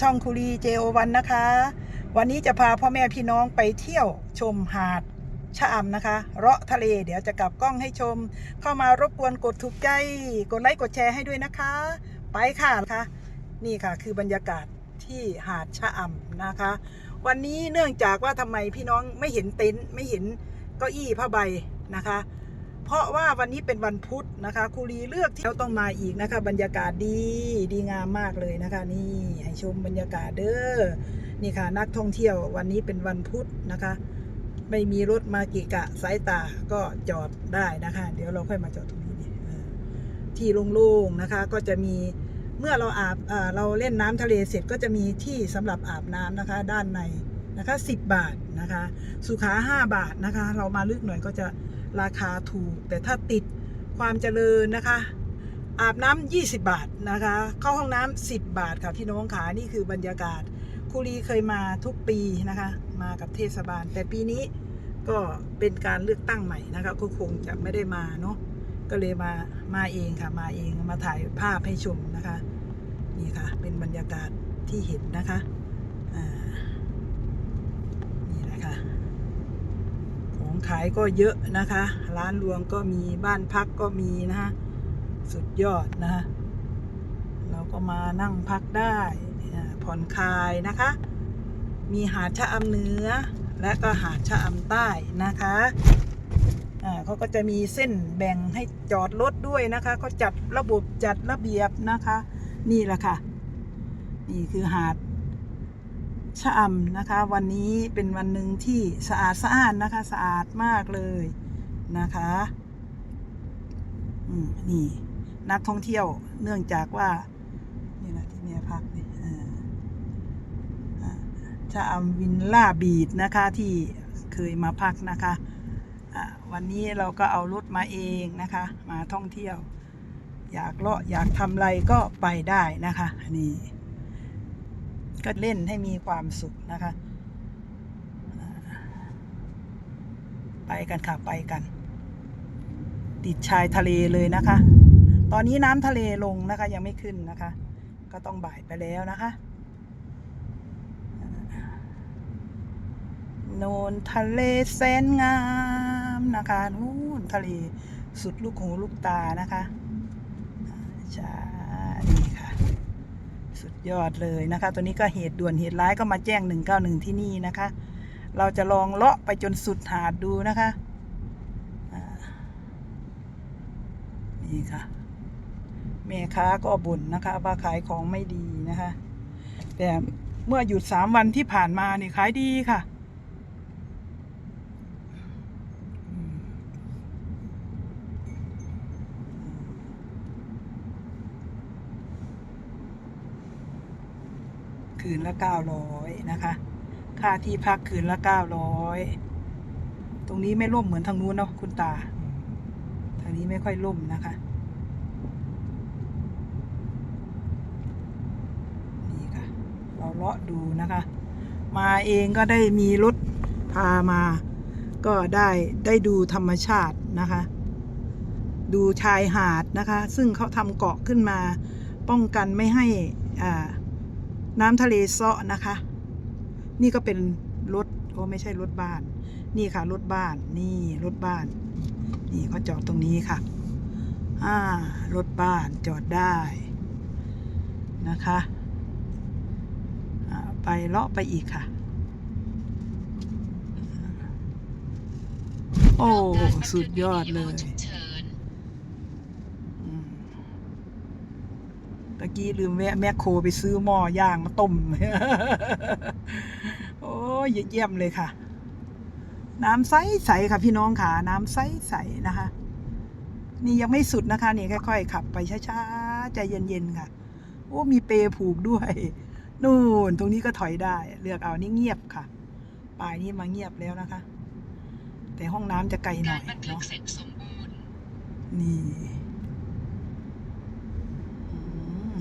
ช่องคุรีเจโอวันนะคะ วันนี้จะพาพ่อแม่พี่น้องไปเที่ยวชมหาดชะอำนะคะเราะทะเลเดี๋ยวจะกลับกล้องให้ชม เข้ามารบกวนกดถูกใจ กดไลค์กดแชร์ให้ด้วยนะคะ ไปค่ะนะคะนี่ค่ะคือบรรยากาศที่หาดชะอำนะคะ วันนี้เนื่องจากว่าทำไมพี่น้องไม่เห็นเต็นท์ไม่เห็นเก้าอี้ผ้าใบนะคะ เพราะว่าวันนี้เป็นวันพุธนะคะครูรีเลือกที่เราต้องมาอีกนะคะ บรรยากาศดีดีงามมากเลยนะคะ นี่ให้ชมบรรยากาศเด้อนี่ค่ะ นักท่องเที่ยววันนี้เป็นวันพุธนะคะ ไม่มีรถมากิกะสายตาก็จอดได้นะคะ เดี๋ยวเราค่อยมาจอดตรงนี้นี่ที่โล่งๆนะคะ ก็จะมีเมื่อเราอาบอ่าเราเล่นน้ำทะเลเสร็จก็จะมีที่สำหรับอาบน้ำนะคะ ด้านในนะคะ 10 บาทนะคะ สุขา 5 บาทนะคะ เรามาลึกหน่อยก็จะ ราคาถูก แต่ถ้าติดความเจริญนะคะ อาบน้ำ20 บาทนะคะ เข้าห้องน้ำ10 บาทค่ะพี่น้องขานี่คือบรรยากาศคุรีเคยมาทุกปีนะคะ มากับเทศบาล แต่ปีนี้ก็เป็นการเลือกตั้งใหม่นะคะก็คงจะไม่ได้มาเนาะก็เลยมามาเองค่ะมาเองมาถ่ายภาพให้ชมนะคะ นี่ค่ะ เป็นบรรยากาศที่เห็นนะคะอ่านี่แหละค่ะ ขายก็เยอะนะคะ ร้านรวงก็มีบ้านพักก็มีนะคะสุดยอดนะคะเราก็มานั่งพักได้ผ่อนคลายนะคะ มีหาดชะอำเหนือ และก็หาดชะอำใต้นะคะเขาก็จะมีเส้นแบ่งให้จอดรถด้วยนะคะเขาจัดระบบจัดระเบียบนะคะ นี่แหละค่ะ นี่คือหาด ชะอำนะคะ วันนี้เป็นวันหนึ่งที่สะอาดสะอาดนะคะ สะอาดมากเลยนะคะนี่นักท่องเที่ยวเนื่องจากว่า นี่แหละที่เมียพักนี่เอออ่าวินล่าบีดนะคะที่เคยมาพักนะคะวันนี้เราก็เอารถมาเองนะคะ มาท่องเที่ยว อยากเลาะอยากทำอะไรก็ไปได้นะคะ นี่ ก็เล่นให้มีความสุขนะคะ ไปกันค่ะไปกัน ติดชายทะเลเลยนะคะ ตอนนี้น้ำทะเลลงนะคะยังไม่ขึ้นนะคะ ก็ต้องบ่ายไปแล้วนะคะโนนทะเลแสนงามนะคะนู่นทะเลสุดลูกหูลูกตานะคะอ่าใช่ สุดยอดเลยนะคะ ตัวนี้ก็เหตุด่วนเหตุร้ายก็มาแจ้ง 191 ที่นี่นะคะ เราจะลองเลาะไปจนสุดหาดดูนะคะนี่ค่ะแม่ค้าก็บ่นนะคะว่าขายของไม่ดีนะคะ แต่เมื่อหยุดสามวันที่ผ่านมานี่ขายดีค่ะ คืนละเก้าร้อยนะคะ ค่าที่พักคืนละเก้าร้อยตรงนี้ไม่ร่มเหมือนทางนู้นเนาะคุณตา ทางนี้ไม่ค่อยร่มนะคะ นี่ค่ะ เราเลาะดูนะคะ มาเองก็ได้มีรถพามา ก็ได้ได้ดูธรรมชาตินะคะ ดูชายหาดนะคะ ซึ่งเขาทำเกาะขึ้นมา ป้องกันไม่ให้อ่า น้ำทะเลเซาะนะคะ นี่ก็เป็นรถโอ้ไม่ใช่รถบ้าน นี่ค่ะรถบ้านนี่รถบ้าน นี่เขาจอดตรงนี้ค่ะอ่ารถบ้านจอดได้นะคะไปเลาะไปอีกค่ะ โอ้ สุดยอดเลยอืม ตะกี้ลืมแวะแมคโครไปซื้อหม้อย่างมาต้ม โอ้ยเยี่ยมเลยค่ะ น้ำใสใสๆค่ะพี่น้องค่ะ น้ำใสใสๆนะคะ นี่ยังไม่สุดนะคะ นี่ค่อยๆขับไปช้าๆใจเย็นๆค่ะ โอ้มีเปรผูกด้วย นู่นตรงนี้ก็ถอยได้ เลือกเอานี่เงียบค่ะปลายนี้มาเงียบแล้วนะคะ แต่ห้องน้ำจะไกลหน่อยเนาะนี่อืม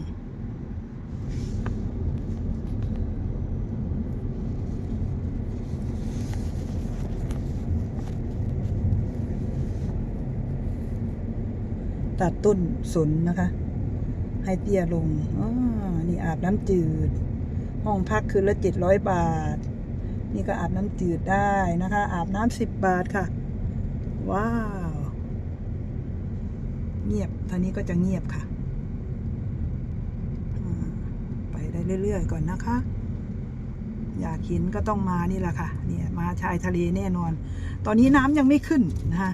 ตัดต้นสนนะคะ ให้เตี้ยลงอ๋อนี่อาบน้ำจืด ห้องพักคืนละเจ็ดร้อยบาท นี่ก็อาบน้ำจืดได้นะคะ อาบน้ำสิบบาทค่ะ ว้าว เงียบท่านี้ก็จะเงียบค่ะ ไปได้เรื่อยๆก่อนนะคะอยากเห็นก็ต้องมานี่แหละค่ะเนี่ยมาชายทะเลแน่นอน ตอนนี้น้ำยังไม่ขึ้นนะคะ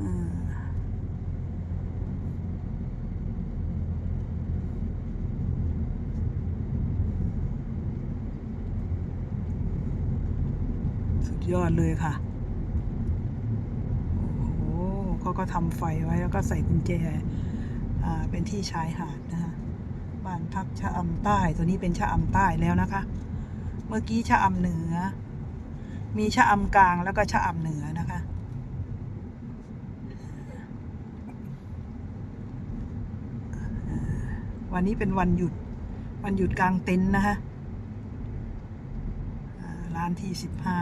อ่าสุด ยอดเลยค่ะ โอ้โหเขาก็ทำไฟไว้แล้วก็ใส่กุญแจ อ่า เป็นที่ชายหาดนะคะบ้านพักชะอำใต้ ตัวนี้เป็นชะอำใต้แล้วนะคะ เมื่อกี้ชะอำเหนือ มีชะอำกลางแล้วก็ชะอำเหนือนะคะ วันนี้เป็นวันหยุด วันหยุดกลางเต็นท์นะคะร้านที่สิบห้า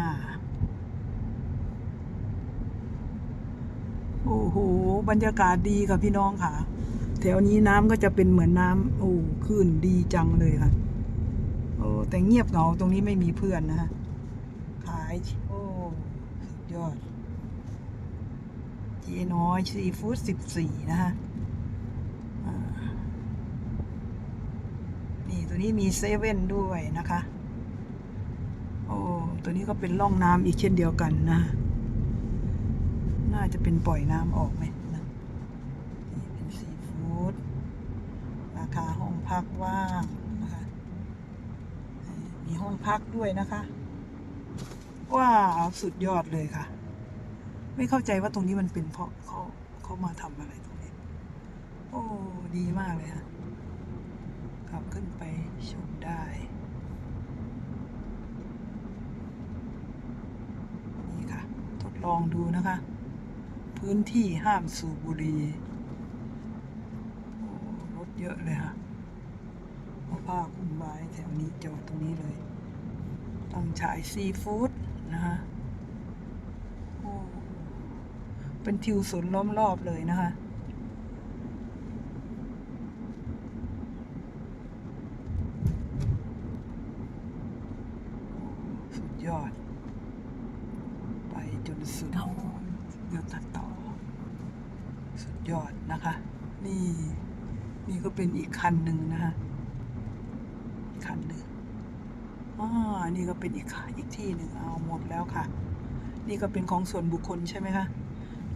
โอ้โห บรรยากาศดีค่ะพี่น้องค่ะ แถวนี้น้ำก็จะเป็นเหมือนน้ำโอ้คลื่นดีจังเลยค่ะ โอ้แต่เงียบเหงาตรงนี้ไม่มีเพื่อนนะฮะ ขาย โอ้สุดยอดเจน้อยซีฟู้ดสิบสี่นะฮะนี่ตัวนี้มีเซเว่นด้วยนะคะ โอ้ ตัวนี้ก็เป็นร่องน้ำอีกเช่นเดียวกันนะ น่าจะเป็นปล่อยน้ำออกไหมนะนี่เป็นซีฟู้ดราคาห้องพักว่างนะคะมีห้องพักด้วยนะคะว้าวสุดยอดเลยค่ะ ไม่เข้าใจว่าตรงนี้มันเป็นเพราะเขาเขามาทำอะไรตรงนี้ โอ้ดีมากเลยค่ะขับขึ้นไปชมได้นี่ค่ะทดลองดูนะคะ พื้นที่ห้ามสูบบุหรี่รถเยอะเลยค่ะเอาผ้าคลุมไว้แถวนี้จอดตรงนี้เลย ต้องฉายซีฟู้ดนะคะโอ้เป็นทิวสวนล้อมรอบเลยนะคะสุดยอด ไปจนสุด เดี๋ยวตัดต่อ สุดยอดนะคะ นี่นี่ก็เป็นอีกคันหนึ่งนะคะอีกคันหนึ่งอ่านี่ก็เป็นอีกค่ะอีกที่หนึ่งเอาหมดแล้วค่ะ นี่ก็เป็นของส่วนบุคคลใช่ไหมคะ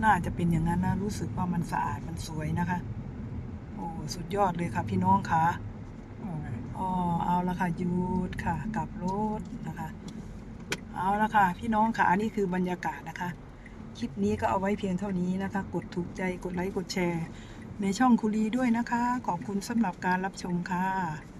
น่าจะเป็นอย่างนั้นนะรู้สึกว่ามันสะอาดมันสวยนะคะ โอ้สุดยอดเลยค่ะพี่น้องค่ะอ๋อเอาละค่ะหยุดค่ะกลับรถนะคะ เอาละค่ะพี่น้องค่ะอันนี้คือบรรยากาศนะคะ คลิปนี้ก็เอาไว้เพียงเท่านี้นะคะ กดถูกใจกดไลค์กดแชร์ ในช่องคุรีด้วยนะคะ ขอบคุณสำหรับการรับชมค่ะ